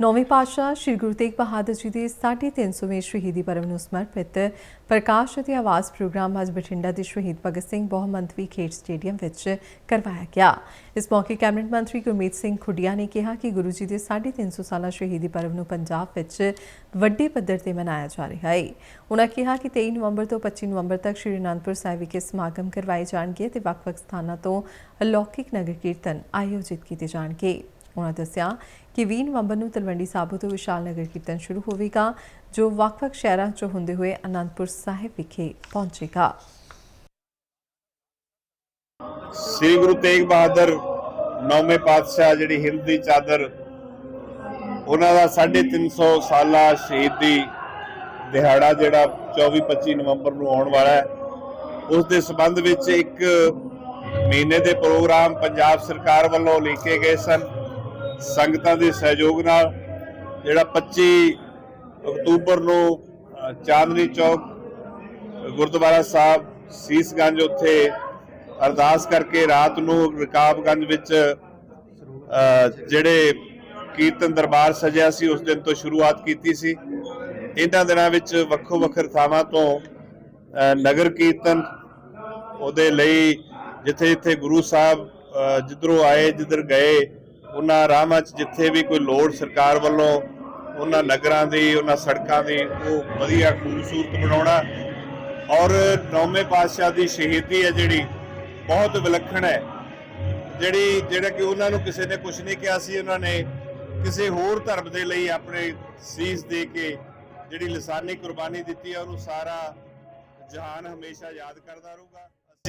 ਨੌਵੇਂ ਪਾਤਸ਼ਾਹ ਸ੍ਰੀ ਗੁਰੂ ਤੇਗ ਬਹਾਦਰ ਜੀ ਦੇ 350ਵੇਂ ਸ਼ਹੀਦੀ ਪਰਵ ਨੂੰ ਸਮਰਪਿਤ ਪ੍ਰਕਾਸ਼ ਅਤੇ ਆਵਾਜ਼ ਪ੍ਰੋਗਰਾਮ ਅੱਜ ਬਠਿੰਡਾ ਦੇ ਸ਼ਹੀਦ ਭਗਤ ਸਿੰਘ ਬਹੁਮੰਤਵੀ ਖੇਡ ਸਟੇਡੀਅਮ ਵਿੱਚ ਕਰਵਾਇਆ ਗਿਆ। ਇਸ ਮੌਕੇ ਕੈਬਨਿਟ ਮੰਤਰੀ ਗੁਰਮੀਤ ਸਿੰਘ ਖੁੱਡੀਆ ਨੇ ਕਿਹਾ ਕਿ ਗੁਰੂ ਜੀ ਦੇ 350 ਸਾਲਾ ਸ਼ਹੀਦੀ ਪਰਵ ਨੂੰ ਪੰਜਾਬ ਵਿੱਚ ਵੱਡੇ ਪੱਧਰ ਤੇ ਮਨਾਇਆ ਜਾ ਰਿਹਾ ਹੈ ਉਹਨਾਂ ਕਿਹਾ ਕਿ 23 ਨਵੰਬਰ ਤੋਂ 25 ਨਵੰਬਰ ਤੱਕ ਸ਼੍ਰੀ ਅਨੰਦਪੁਰ ਸਾਹਿਬ ਵਿਖੇ ਸਮਾਗਮ ਕਰਵਾਏ ਜਾਣਗੇ ਤੇ ਵੱਖ-ਵੱਖ ਸਥਾਨਾਂ ਤੋਂ ਅਲੌਕਿਕ ਨਗਰ ਕੀਰਤਨ ਆਯੋਜਿਤ ਕੀਤੇ ਜਾਣਗੇ। ਉਨ੍ਹਾਂ ਦੱਸਿਆ ਕਿ 20 ਨਵੰਬਰ ਨੂੰ ਤਲਵੰਡੀ ਸਾਬੋ ਤੋਂ ਵਿਸ਼ਾਲ ਨਗਰ ਕੀਰਤਨ ਸ਼ੁਰੂ ਹੋਵੇਗਾ, ਜੋ ਵੱਖ-ਵੱਖ ਸ਼ਹਿਰਾਂ ਚ ਹੁੰਦੇ ਹੋਏ ਅਨੰਦਪੁਰ ਸਾਹਿਬ ਵਿਖੇ ਪਹੁੰਚੇਗਾ। ਸ੍ਰੀ ਗੁਰੂ ਤੇਗ ਬਹਾਦਰ ਨੌਵੇਂ ਪਾਤਸ਼ਾਹ ਜਿਹੜੀ ਹਿੰਦ ਦੀ ਚਾਦਰ, ਉਹਨਾਂ ਦਾ 350 ਸਾਲਾ ਸ਼ਹੀਦੀ ਦਿਹਾੜਾ ਜਿਹੜਾ 24-25 ਨਵੰਬਰ ਨੂੰ ਆਉਣ ਵਾਲਾ ਹੈ, ਉਸ ਦੇ ਸਬੰਧ ਵਿੱਚ ਇੱਕ ਮਹੀਨੇ ਦੇ ਪ੍ਰੋਗਰਾਮ ਪੰਜਾਬ ਸਰਕਾਰ ਵੱਲੋਂ ਲਿਖੇ ਗਏ ਸਨ। ਸੰਗਤਾਂ ਦੇ ਸਹਿਯੋਗ ਨਾਲ ਜਿਹੜਾ 25 ਅਕਤੂਬਰ ਨੂੰ ਚਾਂਦਨੀ ਚੌਕ, ਗੁਰਦੁਆਰਾ ਸਾਹਿਬ, ਸੀਸਗੰਜ ਉੱਥੇ ਅਰਦਾਸ ਕਰਕੇ ਰਾਤ ਨੂੰ ਰਕਾਬਗੰਜ ਵਿੱਚ ਜਿਹੜੇ ਕੀਰਤਨ ਦਰਬਾਰ ਸਜਿਆ ਸੀ, ਉਸ ਦਿਨ ਤੋਂ ਸ਼ੁਰੂਆਤ ਕੀਤੀ ਸੀ। ਇਹਨਾਂ ਦਿਨਾਂ ਵਿੱਚ ਵੱਖੋ ਵੱਖਰ ਥਾਵਾਂ ਤੋਂ ਨਗਰ ਕੀਰਤਨ ਉਹਦੇ ਲਈ ਜਿੱਥੇ ਜਿੱਥੇ ਗੁਰੂ ਸਾਹਿਬ ਜਿੱਧਰੋਂ ਆਏ, ਜਿੱਧਰ ਗਏ ਉਹਨਾਂ ਰਾਹਾਂ 'ਚ ਜਿੱਥੇ ਵੀ ਕੋਈ ਲੋੜ ਸਰਕਾਰ ਵੱਲੋਂ, ਉਹਨਾਂ ਨਗਰਾਂ ਦੀ, ਉਹਨਾਂ ਸੜਕਾਂ ਦੀ, ਉਹ ਵਧੀਆ ਖੂਬਸੂਰਤ ਬਣਾਉਣਾ। ਔਰ ਨੌਵੇਂ ਪਾਤਸ਼ਾਹ ਦੀ ਸ਼ਹੀਦੀ ਹੈ ਜਿਹੜੀ, ਬਹੁਤ ਵਿਲੱਖਣ ਹੈ। ਜਿਹੜੀ, ਜਿਹੜਾ ਕਿ ਉਹਨਾਂ ਨੂੰ ਕਿਸੇ ਨੇ ਕੁਝ ਨਹੀਂ ਕਿਹਾ ਸੀ, ਉਹਨਾਂ ਨੇ ਕਿਸੇ ਹੋਰ ਧਰਮ ਦੇ ਲਈ ਆਪਣੇ ਸੀਸ ਦੇ ਕੇ ਜਿਹੜੀ ਲਸਾਨੀ ਕੁਰਬਾਨੀ ਦਿੱਤੀ ਹੈ, ਉਹਨੂੰ ਸਾਰਾ ਜਹਾਨ ਹਮੇਸ਼ਾ ਯਾਦ ਕਰਦਾ ਰਹੂਗਾ।